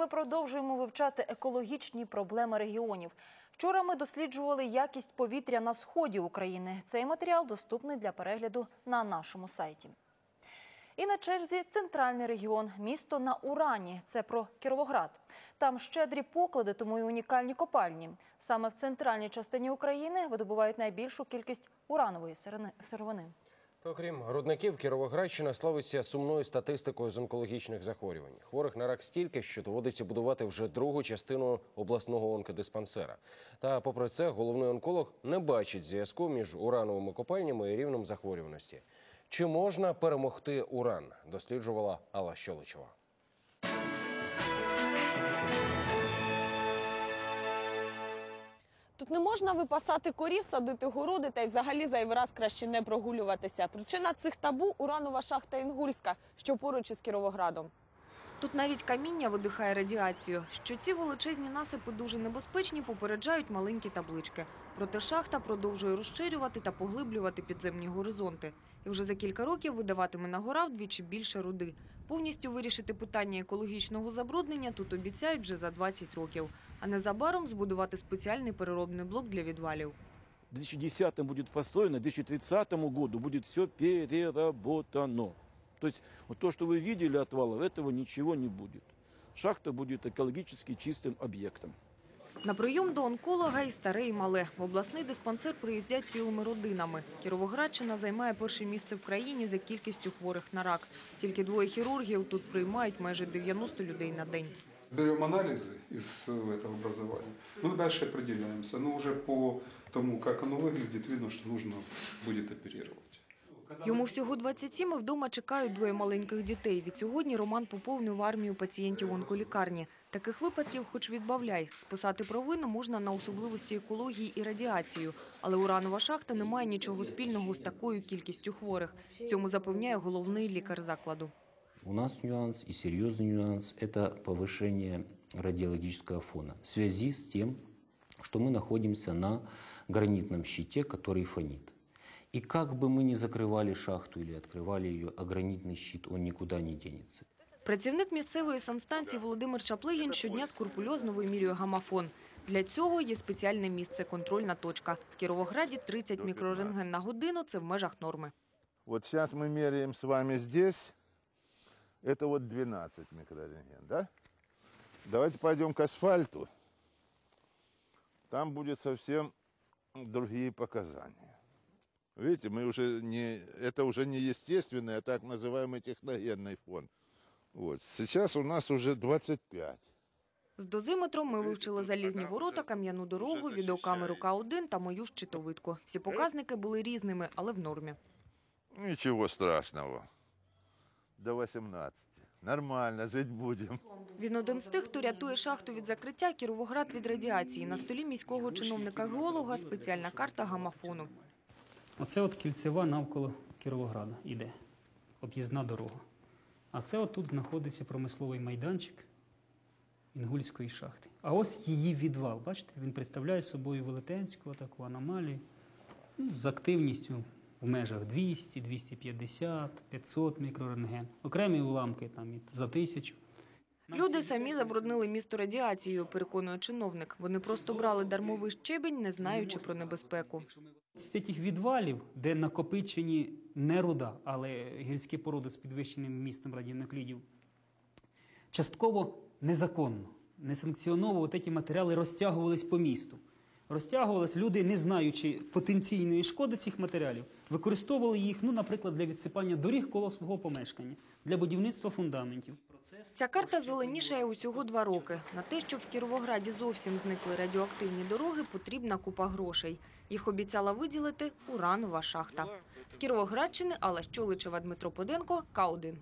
ми продовжуємо вивчати екологічні проблеми регіонів. Вчора ми досліджували якість повітря на сході України. Цей матеріал доступний для перегляду на нашому сайті. І на черзі центральний регіон, місто на Урані. Це про Кіровоград. Там щедрі поклади, тому і унікальні копальні. Саме в центральній частині України видобувають найбільшу кількість уранової сировини. Окрім рудників, Кіровоградщина славиться сумною статистикою з онкологічних захворювань. Хворих на рак стільки, що доводиться будувати вже другу частину обласного онкодиспансера. Та попри це, головний онколог не бачить зв'язку між урановими копальнями і рівнем захворюваності. Чи можна перемогти уран? Досліджувала Алла Щоличова. Тут не можна випасати корів, садити городи та й взагалі зайвий раз краще не прогулюватися. Причина цих табу уранова шахта Інгульська, що поруч із Кіровоградом. Тут навіть каміння видихає радіацію. Що ці величезні насипи дуже небезпечні, попереджають маленькі таблички. Проте шахта продовжує розширювати та поглиблювати підземні горизонти. І вже за кілька років видаватиме на гора вдвічі більше руди. Повністю вирішити питання екологічного забруднення тут обіцяють вже за 20 років. А незабаром збудувати спеціальний переробний блок для відвалів. В 2010 будет построено, к 2030 году будет все переработано. То есть вот то, что вы видели отвалов, этого ничего не будет. Шахта будет экологически чистым объектом. На прийом до онколога і старе, і мале. В обласний диспансер приїздять цілими родинами. Кіровоградщина займає перше місце в країні за кількістю хворих на рак. Тільки двоє хірургів тут приймають майже 90 людей на день. Берем анализы из э, этого образования, ну и дальше определяемся. Но уже по тому, как оно выглядит, видно, что нужно будет оперировать. Йому всього 27 і вдома чекають двоє маленьких дітей. Від сьогодні Роман поповнив армію пацієнтів онколікарні. Таких випадків хоч відбавляй. Списати провину можна на особливості екології і радіацію. Але уранова шахта не має нічого спільного з такою кількістю хворих. В цьому запевняє головний лікар закладу. У нас нюанс и серьезный нюанс – это повышение радиологического фона в связи с тем, что мы находимся на гранитном щите, который фонит. И как бы мы ни закрывали шахту или открывали ее, а гранитный щит, он никуда не денется. Працівник місцевої санстанції Володимир Чаплигін щодня скрупульозно вимірює гамафон. Для цього є спеціальне місце – контрольна точка. В Кіровограді 30 мікрорентген на годину – це в межах норми. Вот сейчас мы меряем с вами здесь. Это вот 12 микрорентген, да? Давайте пойдем к асфальту. Там будет совсем другие показания. Видите, мы уже не, это уже не естественный, а так называемый техногенный фон. Вот. Сейчас у нас уже 25. З дозиметром ми вивчили залізні ворота, кам'яну дорогу, відеокамеру К1 та мою щитовидку. Всі показники були різними, але в нормі. Ничего страшного. До 18. Нормально, жить будем. Він один з тих, хто рятує шахту від закриття, Кіровоград від радіації. На столі міського чиновника-геолога спеціальна карта гамафону. Оце от кільцева навколо Кіровограда іде, об'їзна дорога. А це от тут знаходиться промисловий майданчик Інгульської шахти. А ось її відвал. Бачите, він представляє собою велетенську таку аномалію ну, з активністю в межах 200, 250, 500 мікрорентген. Окремі уламки там за тисячу. Люди самі забруднили місто радіацією, переконує чиновник. Вони просто брали дармовий щебінь, не знаючи про небезпеку. З цих відвалів, де накопичені не руда, але гірські породи з підвищеним містом радіонуклідів, частково незаконно, несанкціоново ці матеріали розтягувались по місту. Розтягувались, люди, не знаючи потенційної шкоди цих матеріалів, використовували їх, ну, наприклад, для відсипання доріг коло свого помешкання, для будівництва фундаментів. Ця карта зеленішає усього два роки. На те, щоб в Кіровограді зовсім зникли радіоактивні дороги, потрібна купа грошей. Їх обіцяла виділити уранова шахта. З Кіровоградщини Алла Щоличева, Дмитро Поденко, К1.